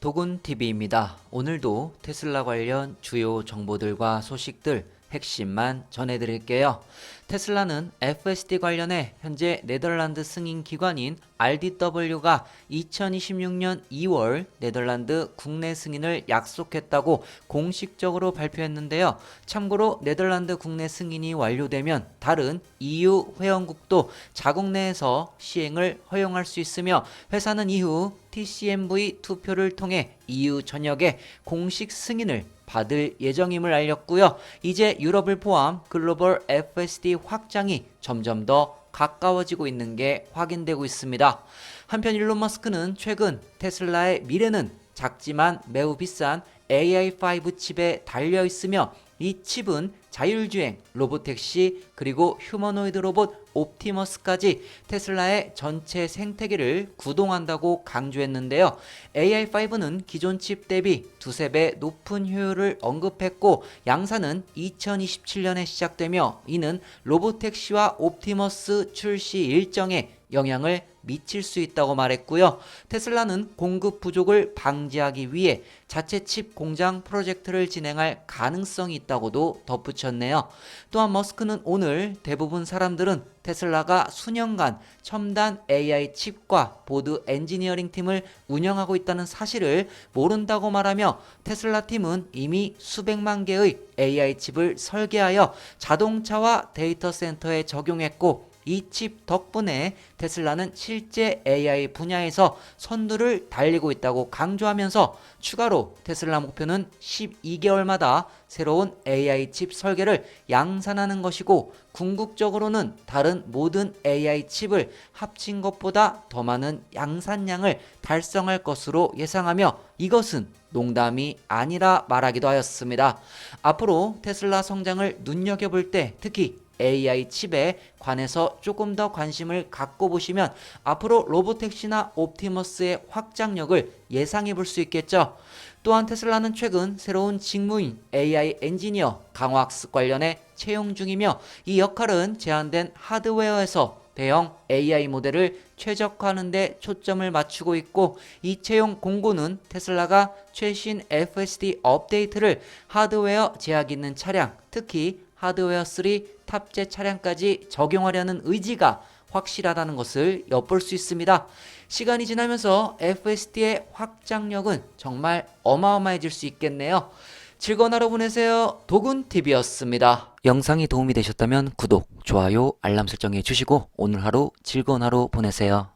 도군TV입니다. 오늘도 테슬라 관련 주요 정보들과 소식들 핵심만 전해드릴게요. 테슬라는 FSD 관련해 현재 네덜란드 승인 기관인 RDW가 2026년 2월 네덜란드 국내 승인을 약속했다고 공식적으로 발표했는데요. 참고로 네덜란드 국내 승인이 완료되면 다른 EU 회원국도 자국 내에서 시행을 허용할 수 있으며 회사는 이후 TCMV 투표를 통해 EU 전역에 공식 승인을 받을 예정임을 알렸고요. 이제 유럽을 포함 글로벌 FSD 확장이 점점 더 가까워지고 있는 게 확인되고 있습니다. 한편 일론 머스크는 최근 테슬라의 미래는 작지만 매우 비싼 AI5 칩에 달려 있으며 이 칩은 자율주행, 로보택시, 그리고 휴머노이드 로봇 옵티머스까지 테슬라의 전체 생태계를 구동한다고 강조했는데요. AI5는 기존 칩 대비 두세 배 높은 효율을 언급했고 양산은 2027년에 시작되며 이는 로보택시와 옵티머스 출시 일정에 영향을 미칠 수 있다고 말했고요. 테슬라는 공급 부족을 방지하기 위해 자체 칩 공장 프로젝트를 진행할 가능성이 있다고도 덧붙였네요. 또한 머스크는 오늘 대부분 사람들은 테슬라가 수년간 첨단 AI 칩과 보드 엔지니어링 팀을 운영하고 있다는 사실을 모른다고 말하며 테슬라 팀은 이미 수백만 개의 AI 칩을 설계하여 자동차와 데이터 센터에 적용했고 이 칩 덕분에 테슬라는 실제 AI 분야에서 선두를 달리고 있다고 강조하면서 추가로 테슬라 목표는 12개월마다 새로운 AI 칩 설계를 양산하는 것이고 궁극적으로는 다른 모든 AI 칩을 합친 것보다 더 많은 양산량을 달성할 것으로 예상하며 이것은 농담이 아니라 말하기도 하였습니다. 앞으로 테슬라 성장을 눈여겨볼 때 특히 AI 칩에 관해서 조금 더 관심을 갖고 보시면 앞으로 로보택시나 옵티머스의 확장력을 예상해 볼 수 있겠죠. 또한 테슬라는 최근 새로운 직무인 AI 엔지니어 강화학습 관련해 채용 중이며 이 역할은 제한된 하드웨어에서 대형 AI 모델을 최적화하는 데 초점을 맞추고 있고 이 채용 공고는 테슬라가 최신 FSD 업데이트를 하드웨어 제약 있는 차량, 특히 하드웨어 3 탑재 차량까지 적용하려는 의지가 확실하다는 것을 엿볼 수 있습니다. 시간이 지나면서 FSD의 확장력은 정말 어마어마해질 수 있겠네요. 즐거운 하루 보내세요. 도군TV였습니다. 영상이 도움이 되셨다면 구독, 좋아요, 알람 설정해 주시고 오늘 하루 즐거운 하루 보내세요.